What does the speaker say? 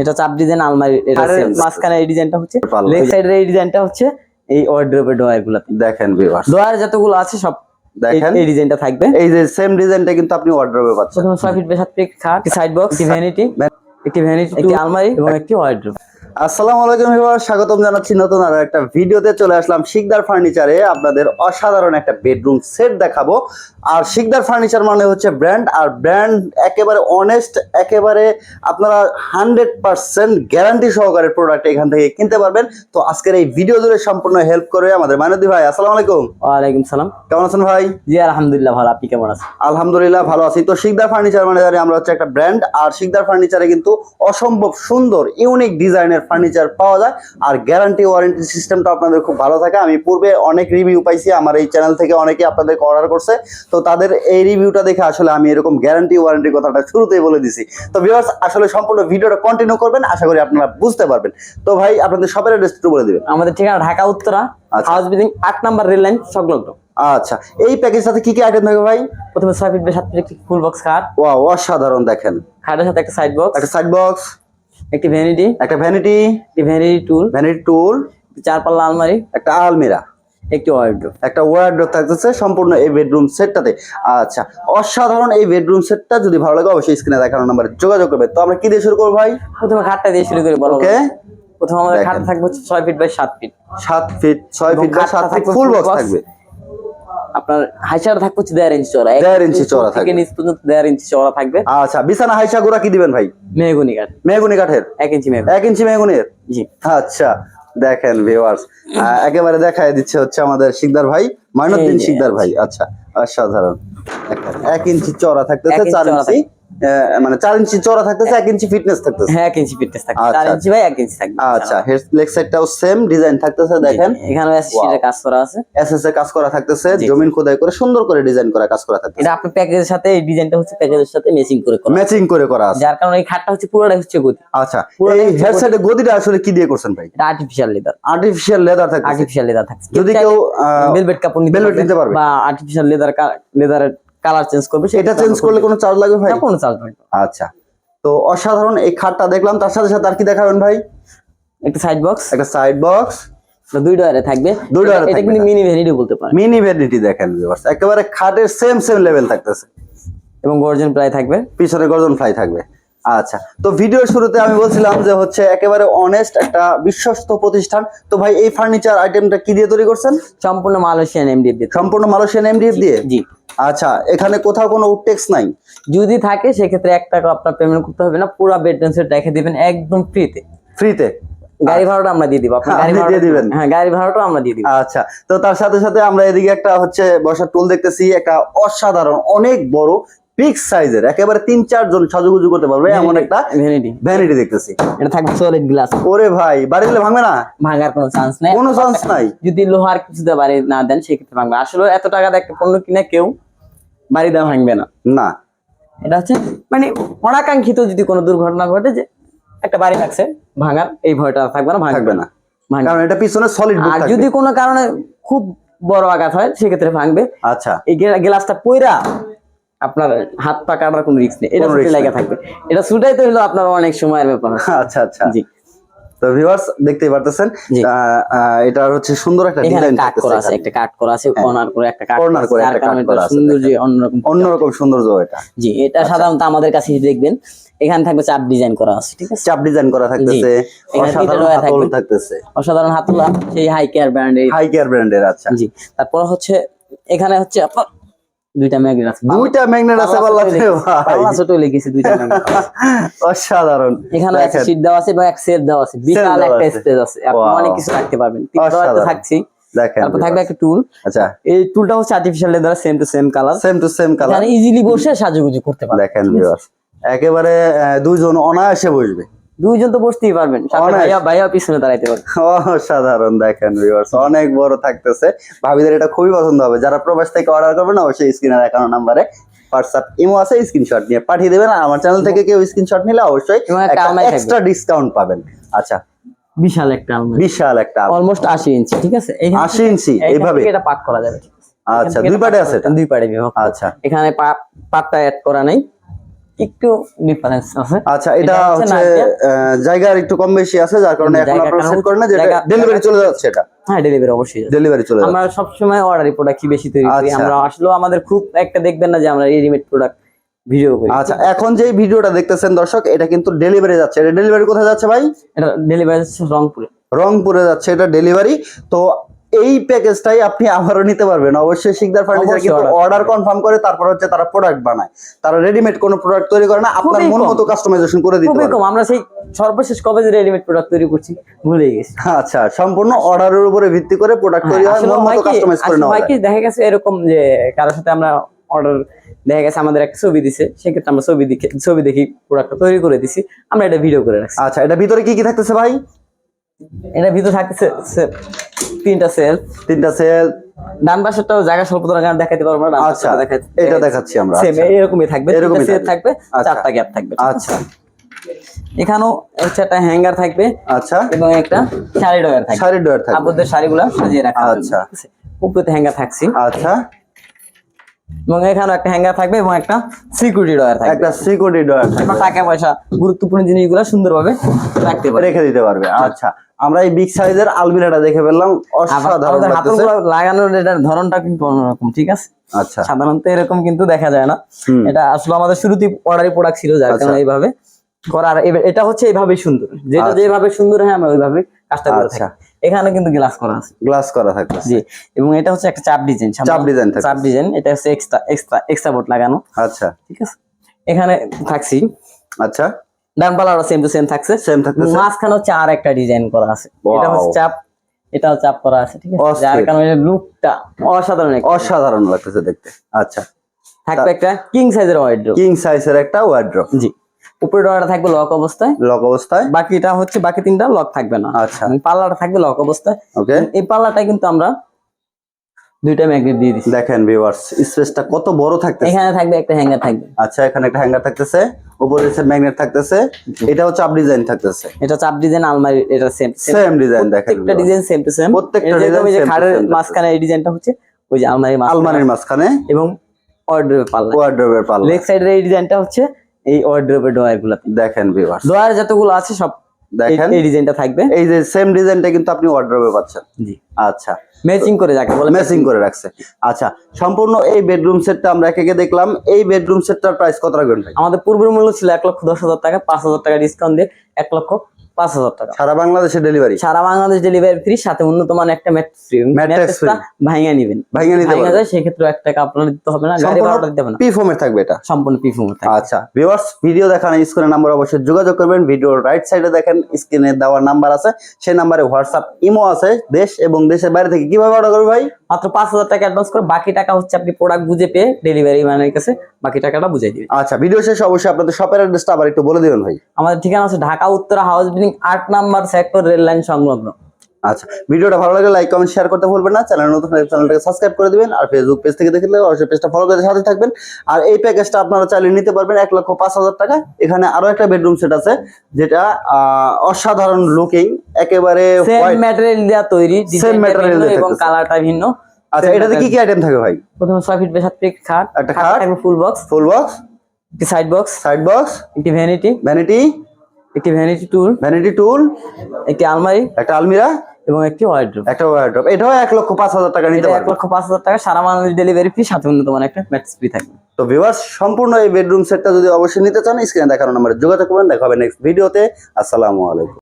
এটা চাপ ডিজাইন আলমারি এটা। মাঝখানে এই ডিজাইনটা হচ্ছে। লেগ সাইডের এই ডিজাইনটা হচ্ছে এই ওয়ার্ড্রোপের ডোয়ারগুলো দেখেন ভিউয়ার্স ডোয়ার যতগুলো আছে সব দেখেন। এই ডিজাইনটা থাকবে। এই যে সেম ডিজাইনটা কিন্তু আপনি ওয়ার্ড্রোপে পাচ্ছেন। প্রথমে ছয় ফিট বাই সাত ফিট খাট সাইড বক্স ভ্যানিটি একটি ভ্যানিটি একটি আলমারি। এবং একটি ওয়ার্ড্রোপ আসসালামু আলাইকুম ভিউয়ার স্বাগতম জানাচ্ছি নতুন আরও একটা ভিডিওতে। চলে আসলাম শিকদার ফার্নিচারে। আপনাদের অসাধারণ একটা বেডরুম সেট দেখাবো। আর শিকদার ফার্নিচার মানে হচ্ছে ব্র্যান্ড আর ব্র্যান্ড একেবারে অনেস্ট একেবারে আপনারা হান্ড্রেড পার্সেন্ট গ্যারান্টি সহকারে প্রোডাক্ট এখান থেকে কিনতে পারবেন। তো আজকের এই ভিডিও জুড়ে সম্পূর্ণ হেল্প করবে আমাদের মানদী ভাই। আসসালামু আলাইকুম। ওয়ালাইকুম সালাম। কেমন আছেন ভাই? জি আলহামদুলিল্লাহ ভালো। আপনি কেমন আছেন? আলহামদুলিল্লাহ ভালো আছি। তো শিকদার ফার্নিচার মানে আমরা হচ্ছে একটা ব্র্যান্ড আর শিকদার ফার্নিচারে কিন্তু অসম্ভব সুন্দর ইউনিক ডিজাইনের ফার্নিচার পাওয়া যায়। আর গ্যারান্টি ওয়ারেন্টি সিস্টেমটা আপনাদের খুব ভালো থাকে। আমি পূর্বে অনেক রিভিউ পাইছি আমার এই চ্যানেল থেকে অনেকে আপনাদেরকে অর্ডার করছে। তো তাদের এই রিভিউটা দেখে আসলে আমি এরকম গ্যারান্টি ওয়ারেন্টি কথাটা শুরুতেই বলে দিছি। তো ভিউয়ার্স আসলে সম্পূর্ণ ভিডিওটা কন্টিনিউ করবেন আশা করি আপনারা বুঝতে পারবেন। তো ভাই আপনাদের সবার অ্যাড্রেস একটু বলে দিবেন। আমাদের ঠিকানা ঢাকা উত্তরা আচ্ছা। হাউস বিল্ডিং আট নাম্বার রেল লাইন সংলগ্ন। আচ্ছা এই প্যাকেজের সাথে কি কি আইটেম থাকবে ভাই? প্রথমে ছয় ফিট বাই সাত ফিট একটি ফুল বক্স খাট ওয়া অসাধারণ দেখেন। খাটের সাথে একটা সাইড বক্স একটা সাইড বক্স একটি ভ্যানিটি একটা ভ্যানিটি একটি ভ্যানিটি টুল ভ্যানিটি টুল চার পাল্লা আলমারি। একটা আলমিরা। একটি ওয়ার্ড্রোপ একটা ওয়ার্ড্রোব থাকতেছে সম্পূর্ণ এই বেডরুম সেটটাতে আচ্ছা অসাধারণ এই বেডরুম সেটটা যদি ভালো লাগে অবশ্যই স্ক্রিনে দেখানো নাম্বারে যোগাযোগ করবে। তো আমরা কি দিয়ে শুরু করব ভাই? প্রথমে খাটটা দিয়ে শুরু করি বলো। ওকে প্রথমে আমাদের। খাট থাকবে হচ্ছে ছয় ফিট বাই সাত ফিট সাত ফিট ছয় এবং ফিট বা খাটটা সাত ফিট ফুল বক্স থাকবে। আপনার হাইসার থাকবে হচ্ছে দেড় ইঞ্চি চড়া দেড় ইঞ্চি চওড়া থেকে থাকবে। নিচ পর্যন্ত দেড় ইঞ্চি চড়া থাকবে। আচ্ছা বিছানা হাইসা গোড়া কি দিবেন ভাই? মেহগুনি কাঠ। মেহগুনি কাঠের? এক ইঞ্চি মেহগুনি। এক ইঞ্চি মেহগুনির জি। আচ্ছা দেখেন ভিউয়ার্স একেবারে দেখায় দিচ্ছে হচ্ছে আমাদের শিকদার ভাই মাইনুদ্দিন শিকদার ভাই। আচ্ছা। অসাধারণ। এক ইঞ্চি চড়া থাকতেছে চার ইঞ্চি মানে চার ইঞ্চি চড়া থাকতেছে এক ইঞ্চি ফিটনেস থাকতেছে। হ্যাঁ এক ইঞ্চি ফিটনেস থাকবে আচ্ছা, চার ইঞ্চি বাই এক ইঞ্চি থাকবে আচ্ছা হেড লেগ সাইডটাও সেম ডিজাইন থাকতেছে দেখেন। এখানে এসএসসি কাজ করা আছে। এসএস এ কাজ করা থাকতেছে জমিন খোদাই করে সুন্দর করে ডিজাইন করা কাজ করা থাকতেছে। এটা আপনার প্যাকেজের সাথে এই ডিজাইনটা হচ্ছে প্যাকেজের সাথে ম্যাচিং করে করা ম্যাচিং করে করা আছে। যার কারণে এই খাটটা হচ্ছে পুরোটাই হচ্ছে গতি। আচ্ছা এই হেড গদি। সাইডে গদিটা আসলে কি দিয়ে করছেন ভাই? এটা আর্টিফিশিয়াল লেদার আর্টিফিশিয়াল লেদার থাকতেছে। আর্টিফিশিয়াল লেদার থাকছে। যদি কেউ ভেলভেট কাপড় নিতে পারবে। বা আর্টিফিশিয়াল লেদার লেদারের কালার চেঞ্জ করবে এটা চেঞ্জ করলে কোনো চার্জ লাগবে ভাই? কোনো চার্জ নেই আচ্ছা তো অসাধারণ এই খাটটা দেখলাম তার সাথে সাথে আর কি দেখাবেন ভাই? একটা সাইড বক্স একটা সাইড বক্স দুই ডয়ারে থাকবে। দুই ডয়ারে এটা- কিন্তু মিনি ভ্যানিটি বলতে পারে মিনি ভ্যানিটি দেখেন viewers। একেবারে খাটের সেম সেম লেভেল থাকতেছে। এবং গর্জন প্রায় থাকবে। পিছনে গর্জন ফ্লাই থাকবে। আচ্ছা তো ভিডিওর শুরুতে আমি বলছিলাম যে হচ্ছে একেবারে অনেস্ট একটা বিশ্বস্ত প্রতিষ্ঠান। তো ভাই এই ফার্নিচার আইটেমটা কি দিয়ে তৈরি করছেন? সম্পূর্ণ মালয়েশিয়ান এমডিএফ দিয়ে। সম্পূর্ণ মালয়েশিয়ান এমডিএফ দিয়ে? জি। আচ্ছা এখানে কোথাও কোনো উডটেক্স নাই? যদি থাকে সেক্ষেত্রে এক টাকা আপনার পেমেন্ট করতে হবে না পুরো বেড সেট রেখে দিবেন একদম ফ্রিতে ফ্রিতে গাড়ি ভাড়াটা আমরা দিয়ে দিব আপনি গাড়ি ভাড়া দিয়ে দিবেন? হ্যাঁ গাড়ি ভাড়াটাও আমরা দিয়ে দিব। আচ্ছা তো তার সাথে সাথে আমরা এদিকে একটা হচ্ছে বসার টুল দেখতেছি একটা অসাধারণ অনেক বড় পিক সাইজের একেবারে তিন চার জন সাজুগুজু করতে পারবে এমন একটা ভ্যানিটি ভ্যানিটি দেখতেছি। এটা থাকবে সলিড গ্লাস ওরে ভাই বাড়ি দিলে ভাঙবে না? ভাঙার কোনো চান্স নেই। কোনো চান্স নাই। যদি লোহার কিছুতে বাড়ি না দেন সেক্ষেত্রে ভাঙবে। আসলে এত টাকা দিয়ে একটা পণ্য কিনে কেউ বাড়ি দেওয়া ভাঙবে না। না। এটা হচ্ছে মানে অনাকাঙ্ক্ষিত যদি কোনো দুর্ঘটনা ঘটে যে একটা বাড়ি থাকছে ভাঙার এই ভয়টা থাকবে না ভাঙবে না। কারণ এটা পিছনে সলিড আর যদি কোনো কারণে খুব বড় আঘাত হয় সেক্ষেত্রে ভাঙবে। আচ্ছা। এই গ্লাসটা পইরা আপনার হাত পা কাটার কোনো রিস্ক নেই। এটা লাগা। থাকবে এটা সুটাই তো হলো আপনার অনেক সময়ের ব্যাপার। আচ্ছা আচ্ছা। জি। তো ভিউয়ার্স দেখতেই পারতেছেন এটা হচ্ছে সুন্দর একটা ডিজাইন কাট করা আছে একটা কাট করা আছে কর্নার করে একটা কাট Corner করে একটা cut করা আছে, সৌন্দর্য অন্যরকম অন্যরকম সৌন্দর্য এটা। জি এটা আচ্ছা। সাধারণত আমাদের কাছে দেখবেন এখানে থাকবে চাপ ডিজাইন করা আছে ঠিক আছে? চাপ ডিজাইন করা থাকতেছে অসাধারণ হাতল থাকতেছে। অসাধারণ হাতুলা সেই হাই কেয়ার ব্র্যান্ডের হাই কেয়ার ব্র্যান্ডের আচ্ছা। জি তারপর হচ্ছে এখানে হচ্ছে আপনার দুইটা ম্যাগনেট আছে। দুইটা ম্যাগনেট আছে পাল্লা পাল্লাতে ভাই। পাল্লা ছোট লেগেছে দুইটা ম্যাগনেট। অসাধারণ। এখানে একটা সিট দেওয়া আছে এবং এক সেট দেওয়া আছে। বিশাল একটা স্পেস আছে। আপনি অনেক কিছু রাখতে পারবেন। তিন থাকছি দেখেন তারপর থাকবে একটা টুল আচ্ছা। এই টুলটা হচ্ছে artificial leather same to same colour same to same colour easily বসে সাজুগুজু করতে পারবেন। দেখেন ভিউয়ার্স একেবারে আহ, দুইজন অনায়াসে বসবে। দুইজন তো বসতেই পারবেন ভাইয়া ভাইয়া পিছনে দাঁড়াইতে পারবেন। অসাধারণ দেখেন ভিউয়ার্স অনেক বড় থাকতেছে। ভাবিদের এটা খুবই পছন্দ হবে। যারা প্রবাস থেকে অর্ডার করবেন অবশ্যই স্ক্রিনে দেখানো নাম্বারে হোয়াটসঅ্যাপ ইমো আছে স্ক্রিনশট নিয়ে পাঠিয়ে দেবেন। আর আমার চ্যানেল থেকে কেউ স্ক্রিনশট নিলে অবশ্যই। এক্সট্রা ডিসকাউন্ট পাবেন। আচ্ছা। বিশাল একটা বিশাল একটা অলমোস্ট ইঞ্চি ঠিক আছে? এইখান 80 ইঞ্চি এইভাবে। এটা পাট করা যাবে আচ্ছা দুই এটা আছে দুই আচ্ছা। এখানে পাটটা অ্যাড করা নাই। একটু ডিফারেন্স আছে। আচ্ছা এটা হচ্ছে জায়গার একটু কম বেশি আছে যার কারণে এখন আপনারা সেট করেন না যে ডেলিভারি চলে যাচ্ছে এটা। হ্যাঁ ডেলিভারি অবশ্যই ডেলিভারি চলে যাচ্ছে। আমরা সবসময় অর্ডারি প্রোডাক্ট বেশি তৈরি করি। আচ্ছা। আমরা আমাদের খুব একটা দেখবেন না যে আমরা রেডিমেড প্রোডাক্ট ভিডিও করি। আচ্ছা এখন যে ভিডিওটা দেখতেছেন দর্শক এটা কিন্তু ডেলিভারি যাচ্ছে। এটা ডেলিভারি কোথায় যাচ্ছে ভাই? এটা ডেলিভারি রংপুরে। রংপুরে যাচ্ছে এটা ডেলিভারি তো এই প্যাকেজটাই আপনি আবারও নিতে পারবেন। অবশ্যই শিকদার ফার্নিচার কিন্তু অর্ডার কনফার্ম করে তারপর হচ্ছে তারা প্রোডাক্ট বানায়। তারা রেডিমেড কোনো প্রোডাক্ট তৈরি করে না আপনার মন মতো কাস্টমাইজেশন করে দিতে খুবই পারবে। কম। আমরা সেই সর্বশেষ কবে যে রেডিমেড প্রোডাক্ট তৈরি করছি ভুলে গেছি। আচ্ছা সম্পূর্ণ অর্ডারের উপরে ভিত্তি করে প্রোডাক্ট তৈরি হয় মন মতো কাস্টমাইজ করে নেওয়া হয় কি দেখা গেছে এরকম যে কারোর সাথে আমরা অর্ডার দেখা গেছে আমাদের একটা ছবি দিছে সেক্ষেত্রে আমরা ছবি দেখে ছবি দেখি প্রোডাক্টটা তৈরি করে দিছি আমরা এটা ভিডিও করে রাখছি। আচ্ছা এটা ভিতরে কি কি থাকতেছে ভাই? এটা ভিতরে থাকতেছে তিনটা সেল তিনটা সেল ডান পাশেরটাও জায়গা স্বল্পতার কারণে দেখাতে পারব না আচ্ছা এটা দেখাচ্ছি আমরা সেম আচ্ছা। এরকমই থাকবে এরকমই থাকবে। আচ্ছা। চারটা গ্যাপ থাকবে আচ্ছা। এখানেও হচ্ছে একটা হ্যাঙ্গার থাকবে আচ্ছা। এবং একটা শাড়ি ডয়ার থাকবে। শাড়ি ডয়ার থাকবে। আবদ্ধের শাড়িগুলো সাজিয়ে রাখা আচ্ছা। উপরে হ্যাঙ্গার থাকছি। আচ্ছা। এবং এখানেও একটা হ্যাঙ্গার থাকবে এবং একটা সিকিউরিটি ডয়ার থাকবে। একটা সিকিউরিটি ডয়ার থাকবে টাকা পয়সা গুরুত্বপূর্ণ জিনিসগুলো সুন্দরভাবে রাখতে পারে রেখে দিতে পারবে আচ্ছা। আমরা এই বিগ সাইজের আলমিরাটা দেখে ফেললাম অসাধারণ হাতলগুলো লাগানোর এটার ধরনটা কিন্তু অন্যরকম ঠিক আছে? আচ্ছা। সাধারণত এরকম কিন্তু দেখা যায় না। এটা আসলে আমাদের শুরুতেই অর্ডারি প্রোডাক্ট ছিল যার আচ্ছা। কারণে এইভাবে করার এটা হচ্ছে এইভাবেই সুন্দর। যেটা আচ্ছা। যেভাবে সুন্দর হয় আমরা ওইভাবে কাজটা করে আচ্ছা। থাকি এখানে কিন্তু গ্লাস করা আছে। গ্লাস করা থাকতেছে। জি। এবং এটা হচ্ছে একটা চাপ ডিজাইন চাপ ডিজাইন থাকবে। চাপ ডিজাইন এটা হচ্ছে এক্সট্রা এক্সট্রা এক্সট্রা বোর্ড লাগানো। আচ্ছা। ঠিক আছে? এখানে থাকছি। আচ্ছা। ডান পালারও সেম টু সেম থাকছে। সেম থাকতেছে। মাঝখানে হচ্ছে আর একটা ডিজাইন করা আছে। এটা হচ্ছে চাপ এটাও চাপ করা আছে ঠিক আছে? যার কারণে লুকটা অসাধারণ। অসাধারণ লাগতেছে দেখতে। আচ্ছা। থাকবে একটা কিং সাইজের ওয়াইড্রোপ কিং সাইজের একটা ওয়ার্ড্রপ জি। উপরে ডোরটা থাকবে লক অবস্থায়। লক অবস্থায়। বাকিটা হচ্ছে বাকি তিনটা লক থাকবে না। আচ্ছা। পাল্লাটা থাকবে লক অবস্থায়। ওকে এই পাল্লাটা কিন্তু আমরা দুইটা ম্যাগনেট দিয়ে দিচ্ছি দেখেন ভিউয়ার্স স্পেসটা কত বড় থাকতেছে। এখানে থাকবে একটা হ্যাঙ্গার থাকবে। আচ্ছা এখানে একটা হ্যাঙ্গার থাকতেছে উপরে হচ্ছে ম্যাগনেট থাকতেছে। এটা হচ্ছে আপ ডিজাইন থাকতেছে। এটা চাপ ডিজাইন আলমারি এটা সেম সেম ডিজাইন দেখেন প্রত্যেকটা ডিজাইন সেম টু সেম প্রত্যেকটা এই যে খাটের মাঝখানে এই ডিজাইনটা হচ্ছে ওই যে আলমারি আলমারির মাঝখানে। এবং ওয়ার্ড্রোবের পাল্লা। ওয়ার্ড্রোবের পাল্লা। লেগ সাইডের এই ডিজাইনটা হচ্ছে এই ওয়ার্ড্রোবের ডয়ার গুলাতে দেখেন ভিউয়ার্স ডয়ার যতগুলো আছে সব দেখেন। এই ডিজাইনটা থাকবে। এই যে সেম ডিজাইনটা কিন্তু আপনি ওয়ার্ড্রোবে পাচ্ছেন। জি। আচ্ছা। ম্যাচিং করে যাকে বলে ম্যাচিং করে রাখছে। আচ্ছা সম্পূর্ণ এই বেডরুম সেটটা আমরা একে একে দেখলাম। এই বেডরুম সেটটার প্রাইস কত রাখবেন ভাই? আমাদের পূর্বের মূল্য ছিল এক লক্ষ দশ হাজার টাকা পাঁচ হাজার টাকা ডিসকাউন্ট দিয়ে এক লক্ষ পাঁচ হাজার টাকা। সারা বাংলাদেশে ডেলিভারি সারা বাংলাদেশ ডেলিভারি ফ্রি সাথে উন্নত মানের একটা ম্যাট্রেস ফ্রি ম্যাট্রেসটা ভাঙিয়ে নেবেন। ভাইঙ্গা নিতে ভাঙা পারবে। যায় সেক্ষেত্রে এক টাকা আপনার দিতে হবে না গাড়ি ভাড়াটা দিতে হবে না। পি ফোমের থাকবে এটা? সম্পূর্ণ পিফুম আচ্ছা ভিউয়ার্স ভিডিও দেখানো স্ক্রিনের নাম্বার অবশ্যই যোগাযোগ করবেন। ভিডিওর রাইট সাইডে দেখেন স্ক্রিনে দেওয়া নাম্বার আছে। সেই নাম্বারে হোয়াটসঅ্যাপ ইমো আছে। দেশ এবং দেশের বাইরে থেকে কীভাবে অর্ডার করবে ভাই? মাত্র পাঁচ হাজার টাকা অ্যাডভান্স করে বাকি টাকা হচ্ছে আপনি প্রোডাক্ট বুঝে পেয়ে ডেলিভারি ম্যানের কাছে বাকি টাকাটা বুঝে দিবেন। আচ্ছা ভিডিও শেষে অবশ্যই আপনাদের শপের অ্যাড্রেসটা আবার একটু বলে দেবেন ভাই। আমাদের ঠিকানা আছে ঢাকা উত্তরা হাউস বিল্ডিং আট নাম্বার সেক্টর রেল লাইন সংলগ্ন। আচ্ছা ভিডিওটা ভালো লাগলে লাইক কমেন্ট শেয়ার করতে ভুলবেন না। চ্যানেল নতুন চ্যানেলটাকে সাবস্ক্রাইব করে দিবেন আর ফেসবুক পেজ থেকে দেখলে অবশ্যই পেজটা ফলো করে সাথে থাকবেন। আর এই প্যাকেজটা আপনারা চাইলে নিতে পারবেন এক লক্ষ পাঁচ হাজার টাকা। এখানে আরও একটা বেডরুম সেট আছে যেটা অসাধারণ লুকিং একেবারে সেম ম্যাটেরিয়াল দেওয়া তৈরি ভিন্ন দিয়ে এবং কালারটা ভিন্ন। আচ্ছা এটাতে কি কি আইটেম থাকে ভাই? প্রথমে ছয় ফিট বেসাত পিক খাট একটা খাট। থাকবে ফুল বক্স ফুল বক্স একটি সাইড বক্স সাইড বক্স একটি ভ্যানিটি ভ্যানিটি একটি ভ্যানিটি টুল ভ্যানিটি টুল একটি আলমারি একটা আলমিরা এবং একটি ওয়ারড্রপ একটা ওয়ারড্রপ এটাও এক লক্ষ পাঁচ হাজার টাকা নিতে এক লক্ষ পাঁচ হাজার টাকা সারা বাংলাদেশ ডেলিভারি ফ্রি সাথে উন্নত মানের একটা ম্যাট্রেস ফ্রি থাকবে। তো ভিউয়ার্স সম্পূর্ণ এই বেডরুম সেটটা যদি অবশ্যই নিতে চান স্ক্রিনে দেখানো নাম্বার যোগাযোগ করবেন। দেখা হবে নেক্সট ভিডিওতে আসসালামু আলাইকুম।